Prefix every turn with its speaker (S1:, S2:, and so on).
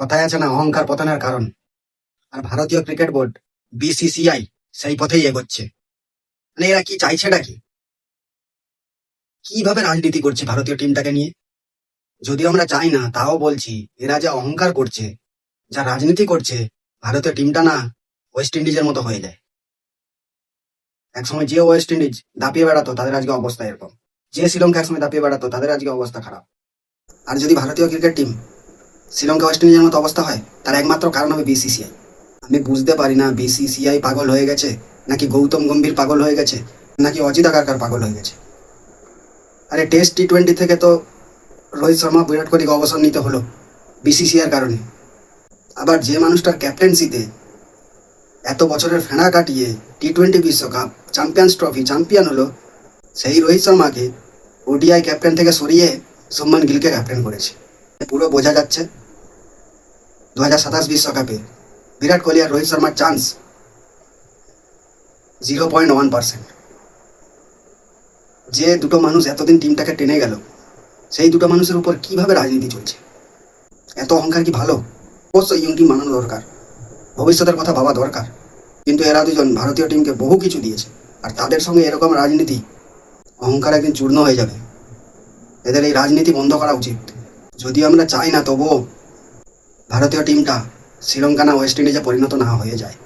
S1: কথায় আছে না, অহংকার পতনের কারণ। আর ভারতীয় ক্রিকেট বোর্ড, বিসিসিআই, সেই পথেই এগোচ্ছে। মানে এরা কি চাইছেটা কি? কীভাবে রাজনীতি করছে ভারতীয় টিমটাকে নিয়ে? যদিও আমরা চাই না, তাও বলছি, এরা যা অহংকার করছে, যা রাজনীতি করছে, ভারতীয় টিমটা না ওয়েস্ট ইন্ডিজের মতো হয়ে যায়। একসময় যে ওয়েস্ট ইন্ডিজ দাপিয়ে বেড়াতো, তাদের আজকে অবস্থা এরকম। যে শ্রীলঙ্কা একসময় দাপিয়ে বেড়াতো, তাদের আজকে অবস্থা খারাপ। আর যদি ভারতীয় ক্রিকেট টিম শ্রীলঙ্কা ওয়েস্ট ইন্ডিজের মতো অবস্থা হয়, তার একমাত্র কারণ হবে বিসিসিআই আমি বুঝতে পারি না বিসিসিআই পাগল হয়ে গেছে, নাকি গৌতম গম্ভীর পাগল হয়ে গেছে, নাকি অজিত আগারকার পাগল হয়ে গেছে। আরে টেস্ট টি টোয়েন্টি থেকে তো রোহিত শর্মা, বিরাট কোহলিকে অবসর নিতে হলো বিসিসিআর কারণে। আবার যে মানুষটার ক্যাপ্টেন্সিতে এত বছরের ফেনা কাটিয়ে টি টোয়েন্টি বিশ্বকাপ চ্যাম্পিয়ন্স ট্রফি চ্যাম্পিয়ন হলো, সেই রোহিত শর্মাকে ওডিআই ক্যাপ্টেন থেকে সরিয়ে সুম্মান গিলকে ক্যাপ্টেন করেছে। পুরো বোঝা যাচ্ছে দু হাজার সাতাশ বিশ্বকাপে বিরাট কোহলি আর রোহিত শর্মার chance zero point one percent যে দুটো মানুষ এতদিন টিমটাকে টেনে গেল, সেই দুটো মানুষের উপর কীভাবে রাজনীতি চলছে? এত অহংকার কি ভালো? অবশ্যই ইউং টিম বানানো দরকার। ভবিষ্যতের কথা ভাবা দরকার। কিন্তু এরা দুজন ভারতীয় টিমকে বহু কিছু দিয়েছে, আর তাদের সঙ্গে এরকম রাজনীতি অহংকার একদিন চূর্ণ হয়ে যাবে। এদের এই রাজনীতি বন্ধ করা উচিত। যদিও আমরা চাই না, তবুও ভারতীয় টিমটা শ্রীলঙ্কা না ওয়েস্ট ইন্ডিজে পরিণত না হয়ে যায়।